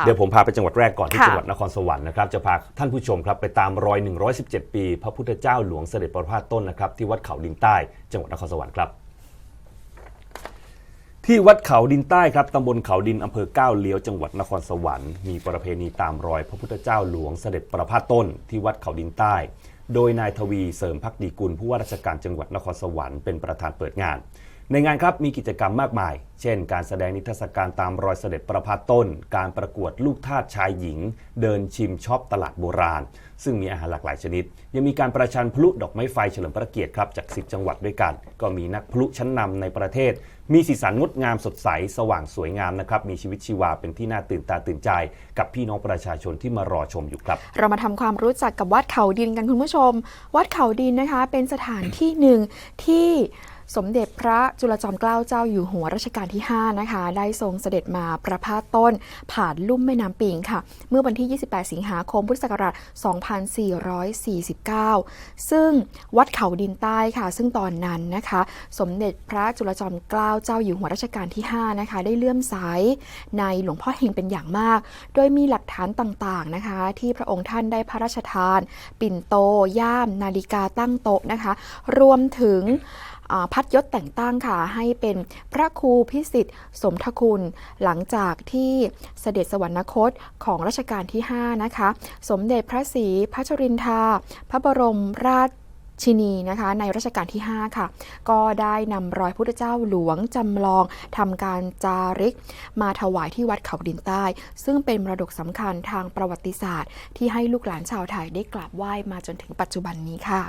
ค่ะเดี๋ยวผมพาไปจังหวัดแรกก่อนที่ค่ะจังหวัดนครสวรรค์นะครับจะพาท่านผู้ชมครับไปตามรอย 117 ปี พระพุทธเจ้าหลวงเสด็จประพาสต้นนะครับที่วัดเขาดินใต้ จังหวัดนครสวรรค์ครับที่วัดเขาดินใต้ครับตำบลเขาดินอำเภอก้าวเลี้ยวจังหวัดนครสวรรค์มีประเพณีตามรอยพระพุทธเจ้าหลวงเสด็จประพาสต้นที่วัดเขาดินใต้ โดยนายทวีเสริมพักดีกุลผู้ว่าราชการจังหวัดนครสวรรค์เป็นประธานเปิดงาน ในงานครับมีกิจกรรมมากมาย เช่น การแสดงนิทรรศการตามรอยเสด็จประพาสต้น การประกวดลูกทาสชายหญิง เดินชิมช็อปตลาดโบราณ ซึ่งมีอาหารหลากหลายชนิด ยังมีการประชันพลุดอกไม้ไฟเฉลิมพระเกียรติครับจาก 10 จังหวัดด้วยกัน ก็มีนักพลุชั้นนำในประเทศ มีสีสันงดงามสดใส สว่างสวยงามนะครับมีชีวิตชีวาเป็นที่น่าตื่นตาตื่นใจ กับพี่น้องประชาชนที่มารอชมอยู่ครับ เรามาทำความรู้จักกับวัดเขาดินกันคุณผู้ชม วัดเขาดินนะคะเป็นสถานที่หนึ่งที่ สมเด็จพระจุลจอมเกล้าเจ้าอยู่หัวรัชกาลที่ 5 นะคะ ได้ทรงเสด็จมาประพาสต้น ผ่านลุ่มแม่น้ำปิงค่ะ เมื่อวันที่ 28 สิงหาคมพุทธศักราช 2449 ซึ่งวัดเขาดินใต้ค่ะ ซึ่งตอนนั้นนะคะ สมเด็จพระจุลจอมเกล้าเจ้าอยู่หัวรัชกาลที่ 5 นะคะ ได้เลื่อมใสในหลวงพ่อเฮงเป็นอย่างมาก โดยมีหลักฐานต่างๆนะคะ ที่พระองค์ท่านได้พระราชทาน ปิ่นโต ย่าม นาฬิกาตั้งโต๊ะนะคะ รวมถึง พัดยศแต่งตั้งค่ะ ให้เป็นพระครูพิสิทธิ์สมทคุณ หลังจากที่เสด็จสวรรคตของรัชกาลที่ 5 นะคะ สมเด็จพระศรีพัชรินทราพระบรมราชินีนะคะในรัชกาลที่ 5 ค่ะ ก็ได้นำรอยพุทธเจ้าหลวงจำลองทำการจาริก มาถวายที่วัดเขาดินใต้ ซึ่งเป็นมรดกสำคัญทางประวัติศาสตร์ ที่ให้ลูกหลานชาวไทยได้กราบไหว้มาจนถึงปัจจุบันนี้ค่ะ